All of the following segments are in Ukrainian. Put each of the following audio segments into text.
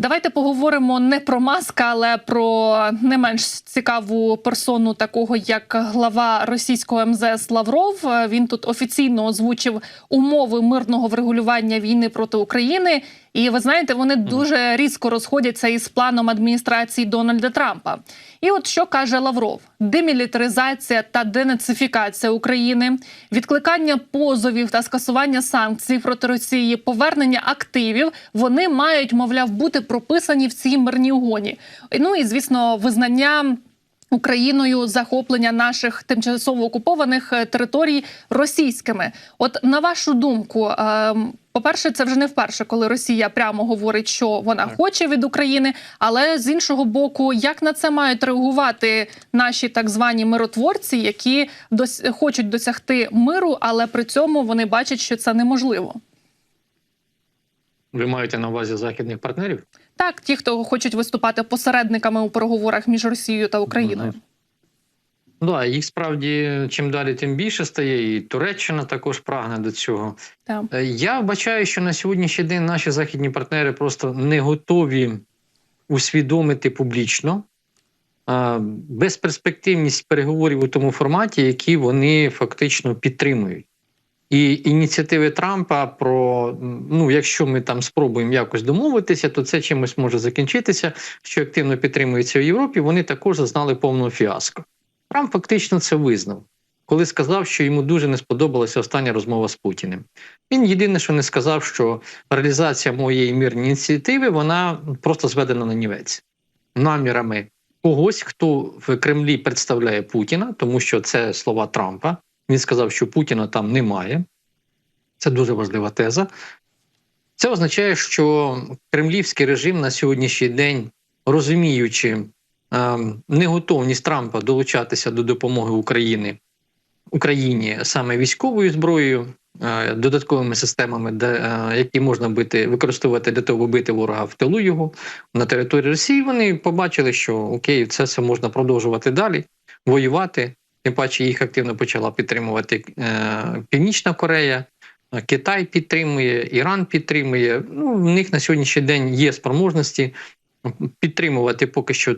Давайте поговоримо не про маска, але про не менш цікаву персону, такого як глава російського МЗС Лавров. Він тут офіційно озвучив умови мирного врегулювання війни проти України. І ви знаєте, вони дуже різко розходяться із планом адміністрації Дональда Трампа. І от що каже Лавров: демілітаризація та денацифікація України, відкликання позовів та скасування санкцій проти Росії, повернення активів вони мають, мовляв, бути прописані в цій мирній угоні. Ну і звісно, визнання. Україною захоплення наших тимчасово окупованих е, територій російськими. От на вашу думку, ем, по-перше, це вже не вперше, коли Росія прямо говорить, що вона Так. хоче від України. Але з іншого боку, як на це мають реагувати наші так звані миротворці, які дос хочуть досягти миру, але при цьому вони бачать, що це неможливо. Ви маєте на увазі західних партнерів? Так, ті, хто хочуть виступати посередниками у переговорах між Росією та Україною. Ну, а їх справді чим далі, тим більше стає, і Туреччина також прагне до цього. Так. Е, Я вбачаю, що на сьогоднішній день наші західні партнери просто не готові усвідомити публічно безперспективність переговорів у тому форматі, які вони фактично підтримують. І ініціативи Трампа про ну, якщо ми там спробуємо якось домовитися, то це чимось може закінчитися, що активно підтримується в Європі. Вони також зазнали повного фіаско. Трамп фактично це визнав, коли сказав, що йому дуже не сподобалася остання розмова з Путіним. Він єдине, що не сказав, що реалізація моєї мирної ініціативи вона просто зведена на нівець намірами когось, хто в Кремлі представляє Путіна, тому що це слова Трампа. Він сказав, що Путіна там немає. Це дуже важлива теза. Це означає, що кремлівський режим на сьогоднішній день, розуміючи ем, неготовність Трампа долучатися до допомоги України Україні саме військовою зброєю, е, додатковими системами, де, е, які можна бити, використовувати для того, бити ворога в тилу його на території Росії. Вони побачили, що окей, це все можна продовжувати далі, воювати. Тим паче їх активно почала підтримувати е, Північна Корея. е, Китай підтримує, Іран підтримує. Ну, в них на сьогоднішній день є спроможності підтримувати поки що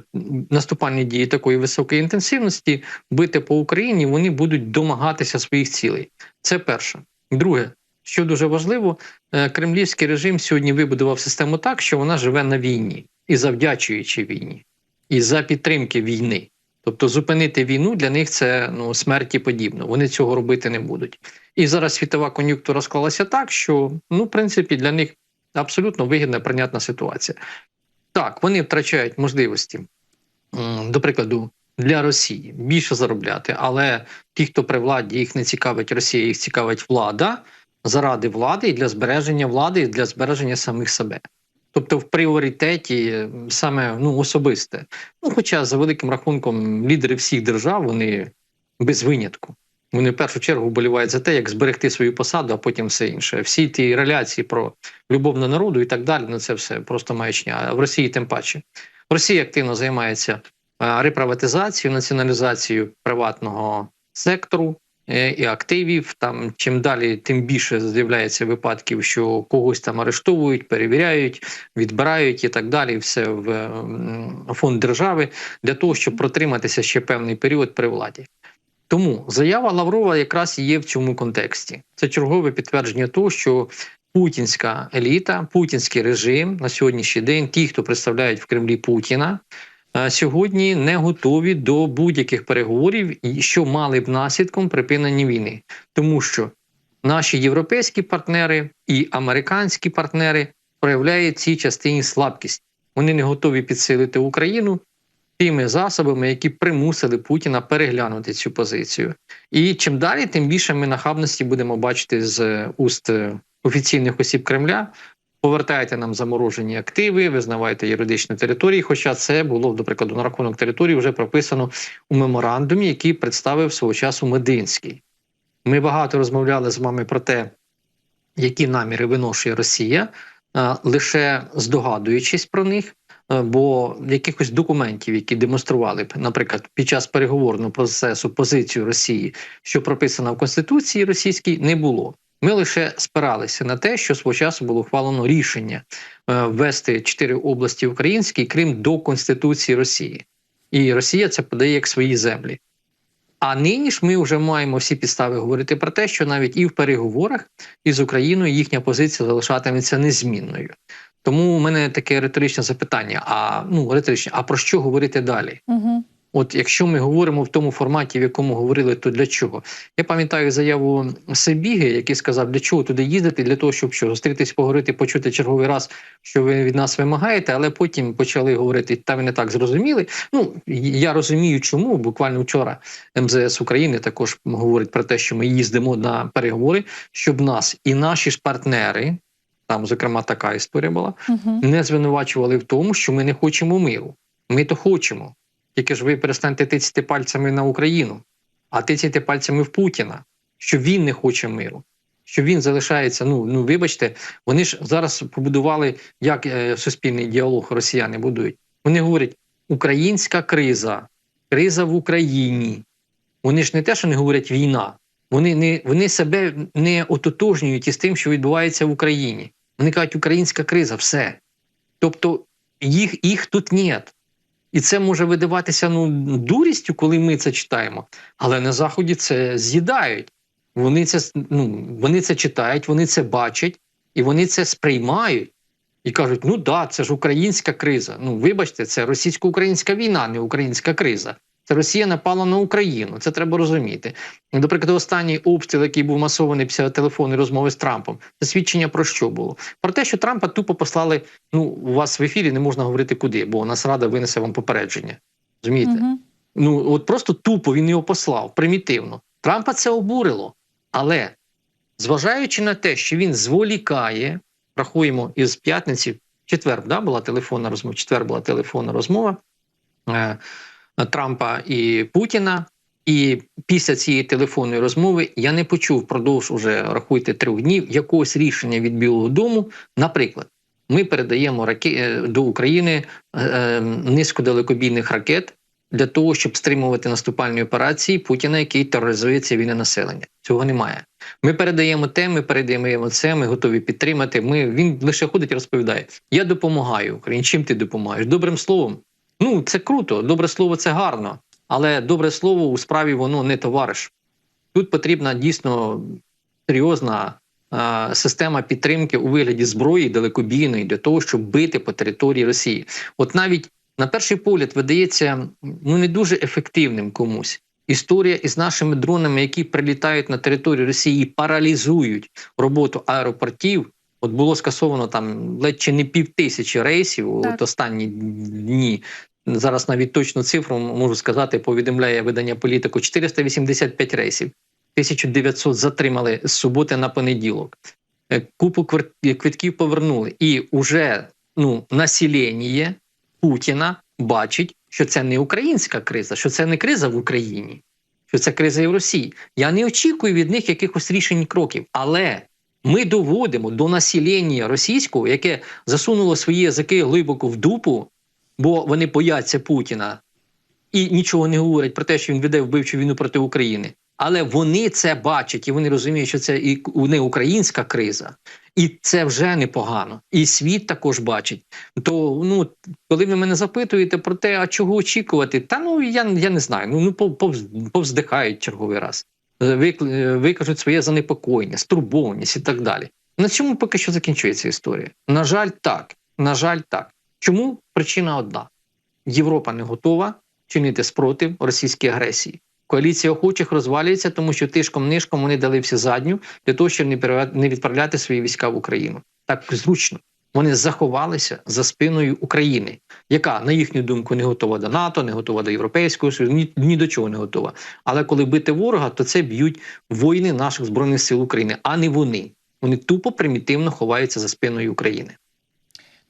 наступальні дії такої високої інтенсивності, бити по Україні, вони будуть домагатися своїх цілей. Це перше. Друге, що дуже важливо, е, кремлівський режим сьогодні вибудував систему так, що вона живе на війні і завдячуючи війні, і за підтримки війни. Тобто зупинити війну для них це ну смерті подібно. Вони цього робити не будуть. І зараз світова кон'юнктура склалася так, що ну, в принципі, для них абсолютно вигідна прийнятна ситуація. Так, вони втрачають можливості, до прикладу, для Росії більше заробляти, але ті, хто при владі, їх не цікавить Росія, їх цікавить влада заради влади і для збереження влади, і для збереження самих себе. Тобто в пріоритеті е, саме ну, особисте. Ну, хоча за великим рахунком лідери всіх держав вони без винятку. Вони в першу чергу вболівають за те, як зберегти свою посаду, а потім все інше. Всі ті реляції про любов до народу і так далі. Ну це все просто маячня. А в Росії тим паче. Росія активно займається е, реприватизацією, націоналізацією приватного сектору і активів. Там чим далі, тим більше з'являється випадків, що когось там арештовують, перевіряють, відбирають і так далі. Все в фонд держави для того, щоб протриматися ще певний період при владі. Тому заява Лаврова якраз є в цьому контексті. Це чергове підтвердження того, що путінська еліта, путінський режим на сьогоднішній день, ті, хто представляють в Кремлі Путіна, е, сьогодні не готові до будь-яких переговорів, що мали б наслідком припинення війни, тому що наші європейські партнери і американські партнери проявляють цій частині слабкість. Вони не готові підсилити Україну тими засобами, які примусили Путіна переглянути цю позицію. І чим далі, тим більше ми нахабності будемо бачити з уст офіційних осіб Кремля. Повертайте нам заморожені активи, визнавайте юридичні території. Хоча це було, до прикладу, на рахунок території вже прописано у меморандумі, який представив свого часу Мединський. Ми багато розмовляли з вами про те, які наміри виношує Росія, е, лише здогадуючись про них. Е, Бо якихось документів, які демонстрували б, наприклад, під час переговорного процесу позицію Росії, що прописана в Конституції російській, не було. Ми лише спиралися на те, що свого часу було ухвалено рішення е, ввести чотири області українські, крім до Конституції Росії. І Росія це подає як свої землі. А нині ж ми вже маємо всі підстави говорити про те, що навіть і в переговорах із Україною їхня позиція залишатиметься незмінною. Тому у мене таке риторичне запитання: а ну риторичне, а про що говорити далі? Угу. От якщо ми говоримо в тому форматі, в якому говорили, то для чого? Я пам'ятаю заяву Себіги, який сказав, для чого туди їздити, для того, щоб що зустрітись, поговорити, почути черговий раз, що ви від нас вимагаєте, але потім почали говорити, та ви не так зрозуміли. Ну я розумію, чому буквально вчора МЗС України також говорить про те, що ми їздимо на переговори, щоб нас і наші ж партнери, там зокрема така історія була, Угу. не звинувачували в тому, що ми не хочемо миру. Ми то хочемо. Тільки ж ви перестаньте тицяти пальцями на Україну, а тицяйте пальцями в Путіна, що він не хоче миру, що він залишається. Ну ну вибачте, вони ж зараз побудували як е, суспільний діалог росіяни будують. Вони говорять: українська криза, криза в Україні. Вони ж не те, що не говорять війна. Вони не вони себе не ототожнюють із тим, що відбувається в Україні. Вони кажуть, українська криза, все. Тобто їх, їх тут нет. І це може видаватися ну, дурістю, коли ми це читаємо, але на Заході це з'їдають. Вони це, ну, вони це читають, вони це бачать і вони це сприймають і кажуть: ну да, це ж українська криза. Ну, вибачте, це російсько-українська війна, не українська криза. Це Росія напала на Україну. Це треба розуміти. До прикладу, останній обстріл, який був масований після телефонної розмови з Трампом, це свідчення про що було? Про те, що Трампа тупо послали. Ну, у вас в ефірі не можна говорити куди, бо Нацрада винесе вам попередження. Розумієте? Угу. Ну от просто тупо він його послав примітивно. Трампа це обурило. Але зважаючи на те, що він зволікає, рахуємо із п'ятниці, четвер да, була телефонна розмова. Четвер була телефонна розмова е, Трампа і Путіна. І після цієї телефонної розмови я не почув впродовж уже рахуйте трьох днів якогось рішення від Білого Дому. Наприклад, ми передаємо раке- е, до України е, е, низькодалекобійних ракет для того, щоб стримувати наступальні операції Путіна, який тероризує цивільне населення. Цього немає. Ми передаємо те, ми передаємо це. Ми готові підтримати. Ми він лише ходить і розповідає: Я допомагаю Україні. Чим ти допомагаєш? Добрим словом. Ну це круто. Добре слово це гарно, але добре слово у справі воно не товариш. Тут потрібна дійсно серйозна е, система підтримки у вигляді зброї далекобійної для того, щоб бити по території Росії. От навіть на перший погляд видається ну не дуже ефективним комусь. Історія із нашими дронами, які прилітають на територію Росії і паралізують роботу аеропортів. От було скасовано там ледь чи не пів тисячі рейсів Так. от останні дні. Зараз навіть точну цифру можу сказати, повідомляє видання політику 485 рейсів. 1900 затримали з суботи на понеділок. Е, Купу квитків повернули. І уже ну, населення Путіна бачить, що це не українська криза, що це не криза в Україні, що це криза і в Росії. Я не очікую від них якихось рішень кроків, але ми доводимо до населення російського, яке засунуло свої язики глибоко в дупу, бо вони бояться Путіна і нічого не говорять про те, що він веде вбивчу війну проти України. Але вони це бачать і вони розуміють, що це і не українська криза, і це вже непогано. І світ також бачить. То ну, коли ви мене запитуєте про те, а чого очікувати, та ну я, я не знаю. Ну, ну пов- повздихають черговий раз, викажуть своє занепокоєння, стурбованість і так далі. На цьому поки що закінчується історія. На жаль, так. На жаль, так. Чому причина одна: Європа не готова чинити спротив російській агресії. Коаліція охочих розвалюється, тому що тишком-нишком вони дали всі задню для того, щоб не відправляти свої війська в Україну. Так зручно. Вони заховалися за спиною України, яка, на їхню думку, не готова до НАТО, не готова до Європейського Союзу, ні, ні до чого не готова. Але коли бити ворога, то це б'ють воїни наших збройних сил України, а не вони. Вони тупо примітивно ховаються за спиною України.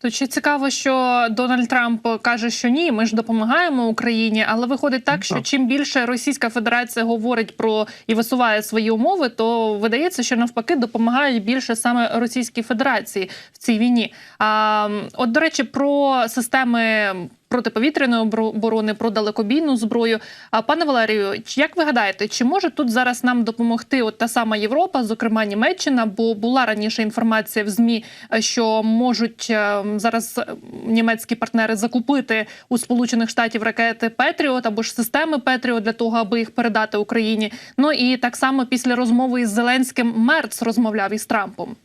То чи цікаво, що Дональд Трамп каже, що ні, ми ж допомагаємо Україні, але виходить так, що чим більше Російська Федерація говорить про і висуває свої умови, то видається, що навпаки допомагають більше саме Російській Федерації в цій війні. А от до речі, про системи протиповітряної оборони, про далекобійну зброю. А пане Валерію, як ви гадаєте, чи може тут зараз нам допомогти от та сама Європа, зокрема Німеччина? Бо була раніше інформація в змі, е, що можуть е, зараз е, німецькі партнери закупити у Сполучених Штатів ракети Петріот або ж системи Петріот для того, аби їх передати Україні. Ну і так само після розмови із Зеленським Мерц розмовляв із Трампом.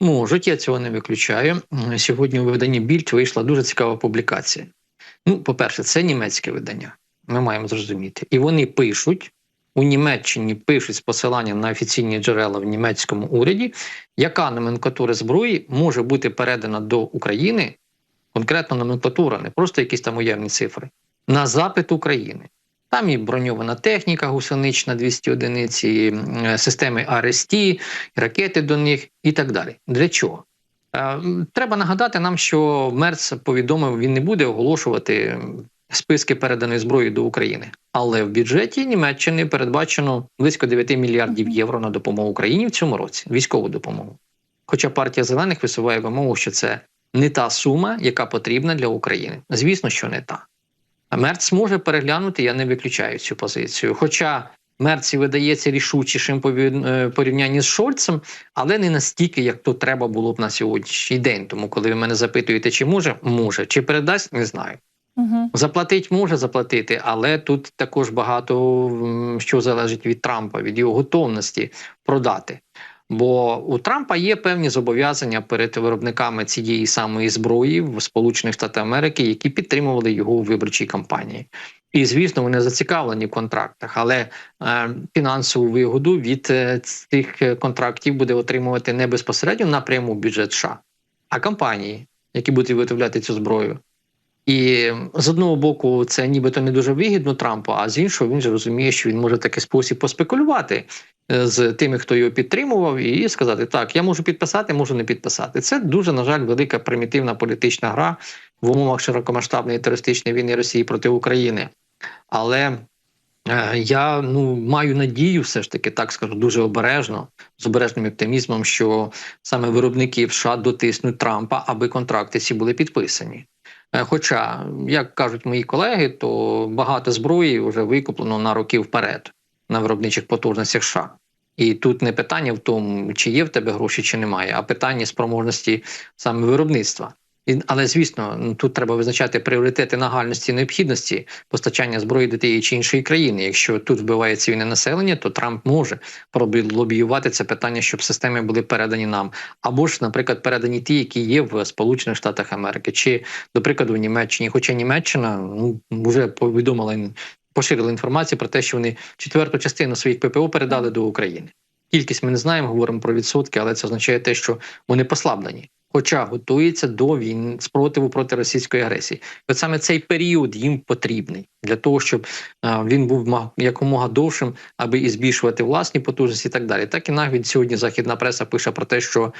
Можуть, я цього не виключаю. Сьогодні у виданні Більд вийшла дуже цікава публікація. Ну, по-перше, це німецьке видання. Ми маємо зрозуміти. І вони пишуть у Німеччині пишуть з посиланням на офіційні джерела в німецькому уряді, яка номенклатура зброї може бути передана до України, конкретно номенклатура, не просто якісь там уявні цифри, на запит України. Там і броньована техніка гусенична 200 одиниць, і системи АРСТ, і ракети до них і так далі. Для чого? Е, Треба нагадати нам, що Мерц повідомив, він не буде оголошувати списки переданої зброї до України. Але в бюджеті Німеччини передбачено близько 9 мільярдів євро на допомогу Україні в цьому році, військову допомогу. Хоча партія зелених висуває вимогу, що це не та сума, яка потрібна для України. Звісно, що не та. Мерц може переглянути, я не виключаю цю позицію. Хоча Мерці видається рішучішим е, порівнянні з Шольцем, але не настільки, як то треба було б на сьогоднішній день. Тому, коли ви мене запитуєте, чи може, може, чи передасть, не знаю. Угу. Заплатить може заплатити, але тут також багато що залежить від Трампа, від його готовності продати. Бо у Трампа є певні зобов'язання перед виробниками цієї самої зброї в Сполучених Штатах Америки, які підтримували його у виборчій кампанії. І звісно, вони зацікавлені в контрактах, але е, фінансову вигоду від е, цих контрактів буде отримувати не безпосередньо напряму бюджет США, а компанії, які будуть виготовляти цю зброю. І з одного боку, це нібито не дуже вигідно Трампу, а з іншого він же розуміє, що він може такий спосіб поспекулювати е, з тими, хто його підтримував, і сказати: так, я можу підписати, можу не підписати. Це дуже, на жаль, велика примітивна політична гра в умовах широкомасштабної терористичної війни Росії проти України. Але я ну маю надію, все ж таки, так скажу, дуже обережно, з обережним оптимізмом, що саме виробники в США дотиснуть Трампа, аби контракти ці були підписані. Е, Хоча, як кажуть мої колеги, то багато зброї вже викуплено на роки вперед на виробничих потужностях США. І тут не питання в тому, чи є в тебе гроші, чи немає, а питання спроможності саме виробництва. Але звісно, тут треба визначати пріоритети нагальності і необхідності постачання зброї до тієї чи іншої країни. Якщо тут вбиває цивільне населення, то Трамп може лобіювати це питання, щоб системи були передані нам, або ж, наприклад, передані ті, які є в Сполучених Штатах Америки, чи, до прикладу, в Німеччині. Хоча Німеччина ну вже повідомила поширила інформацію про те, що вони четверту частину своїх ППО передали до України. Кількість ми не знаємо, говоримо про відсотки, але це означає те, що вони послаблені. Хоча готується до війни спротиву проти російської агресії, от саме цей період їм потрібний для того, щоб він був якомога довшим, аби і збільшувати власні потужності, і так далі. Так і навіть сьогодні західна преса пише про те, що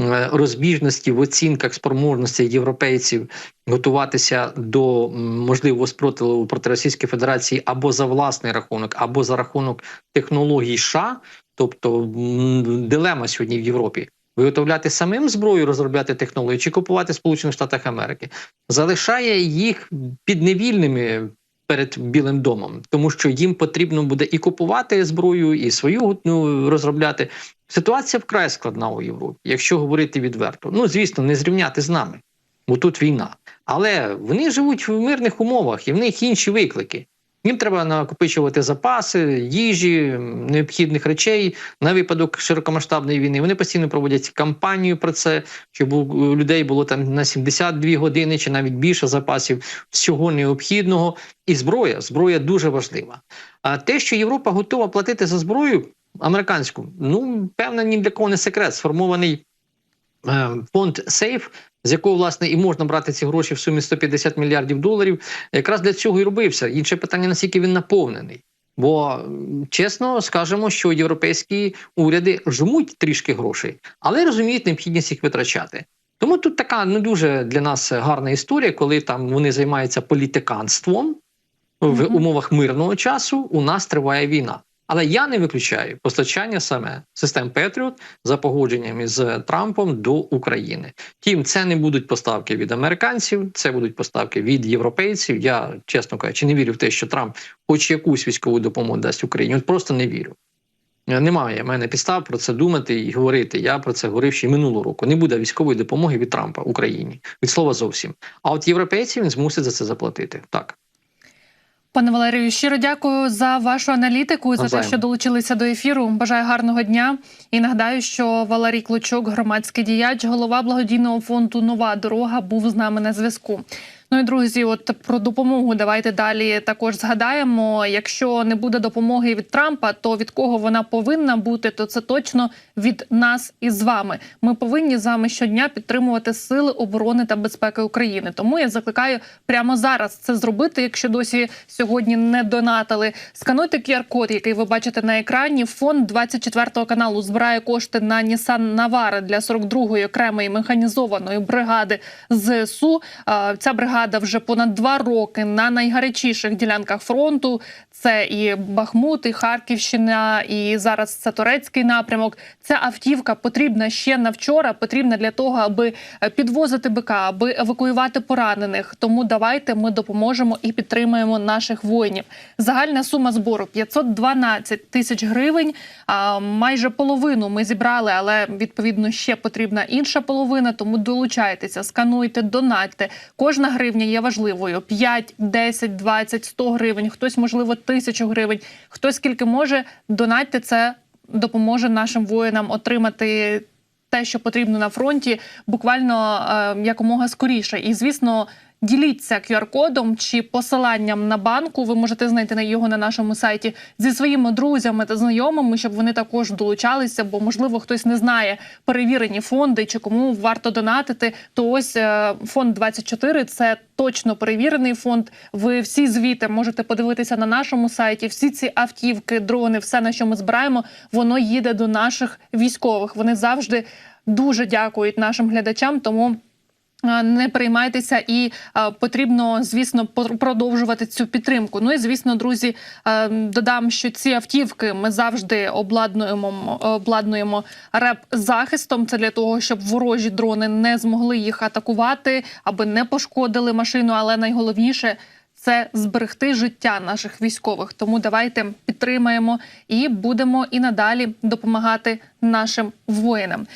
е, розбіжності в оцінках спроможності європейців готуватися до можливого спротиву проти Російської Федерації або за власний рахунок, або за рахунок технологій США, тобто дилема сьогодні в Європі. Виготовляти самим зброю, розробляти технології чи купувати Сполучених Штатах Америки залишає їх підневільними перед Білим домом, тому що їм потрібно буде і купувати зброю, і свою ну, розробляти. Ситуація вкрай складна у Європі, якщо говорити відверто. Ну звісно, не зрівняти з нами, бо тут війна. Але вони живуть в мирних умовах, і в них інші виклики. Їм треба накопичувати запаси, їжі, необхідних речей на випадок широкомасштабної війни. Вони постійно проводять кампанію про це, щоб у людей було там на 72 години чи навіть більше запасів всього необхідного. І зброя зброя дуже важлива. А те, що Європа готова платити за зброю американську, ну певно, ні для кого не секрет. Сформований фонд Сейф, з якого власне і можна брати ці гроші в сумі 150 мільярдів доларів, якраз для цього і робився. Інше питання, наскільки він наповнений. Бо чесно скажемо, що європейські уряди жмуть трішки грошей, але розуміють необхідність їх витрачати. Тому тут така не дуже для нас гарна історія, коли там вони займаються політиканством в умовах мирного часу. У нас триває війна. Але я не виключаю постачання саме систем Петріот за погодженням із Трампом до України. Тім, це не будуть поставки від американців, це будуть поставки від європейців. Я чесно кажучи, не вірю в те, що Трамп хоч якусь військову допомогу дасть Україні. От просто не вірю. Е, Немає в мене підстав про це думати і говорити. Я про це говорив ще минулого року. Не буде військової допомоги від Трампа Україні від слова зовсім. А от європейців він змусить за це заплатити. Так. Пане Валерію, щиро дякую за вашу аналітику і за те, що долучилися до ефіру. Бажаю гарного дня. І нагадаю, що Валерій Клочок, громадський діяч, голова благодійного фонду Нова дорога, був з нами на зв'язку. Ну і друзі, от про допомогу давайте далі також згадаємо. Якщо не буде допомоги від Трампа, то від кого вона повинна бути, то це точно від нас і з вами. Ми повинні з вами щодня підтримувати сили оборони та безпеки України. Тому я закликаю прямо зараз це зробити. Якщо досі сьогодні не донатили, скануйте QR-код, який ви бачите на екрані. Фонд 24 каналу збирає кошти на Nissan Navara для 42-ї окремої механізованої бригади ЗСУ. Ця бригада вже понад два роки на найгарячіших ділянках фронту. Це і Бахмут, і Харківщина, і зараз це турецький напрямок. Ця автівка потрібна ще на вчора. Потрібна для того, аби е, підвозити БК, аби евакуювати поранених. Тому давайте ми допоможемо і підтримаємо наших воїнів. Загальна сума збору 512 тисяч гривень. А майже половину ми зібрали, але відповідно ще потрібна інша половина. Тому долучайтеся, скануйте, донатьте. Кожна гривня є важливою: 5, 10, 20, 100 гривень. Хтось можливо тисячу гривень. хтось скільки може, донатьте це допоможе нашим воїнам отримати те, що потрібно на фронті, буквально е, якомога скоріше. І звісно. Діліться QR-кодом чи посиланням на банку. Ви можете знайти на його на нашому сайті зі своїми друзями та знайомими, щоб вони також долучалися. Бо можливо хтось не знає перевірені фонди чи кому варто донатити. То ось е, фонд 24 – це точно перевірений фонд. Ви всі звіти можете подивитися на нашому сайті. Всі ці автівки, дрони, все на що ми збираємо, воно їде до наших військових. Вони завжди дуже дякують нашим глядачам. Тому. Е, Не переймайтеся, і е, потрібно, звісно, продовжувати цю підтримку. Ну і звісно, друзі, е, додам, що ці автівки ми завжди обладнуємо обладнуємо реп захистом. Це для того, щоб ворожі дрони не змогли їх атакувати, аби не пошкодили машину. Але найголовніше це зберегти життя наших військових. Тому давайте підтримаємо і будемо і надалі допомагати нашим воїнам.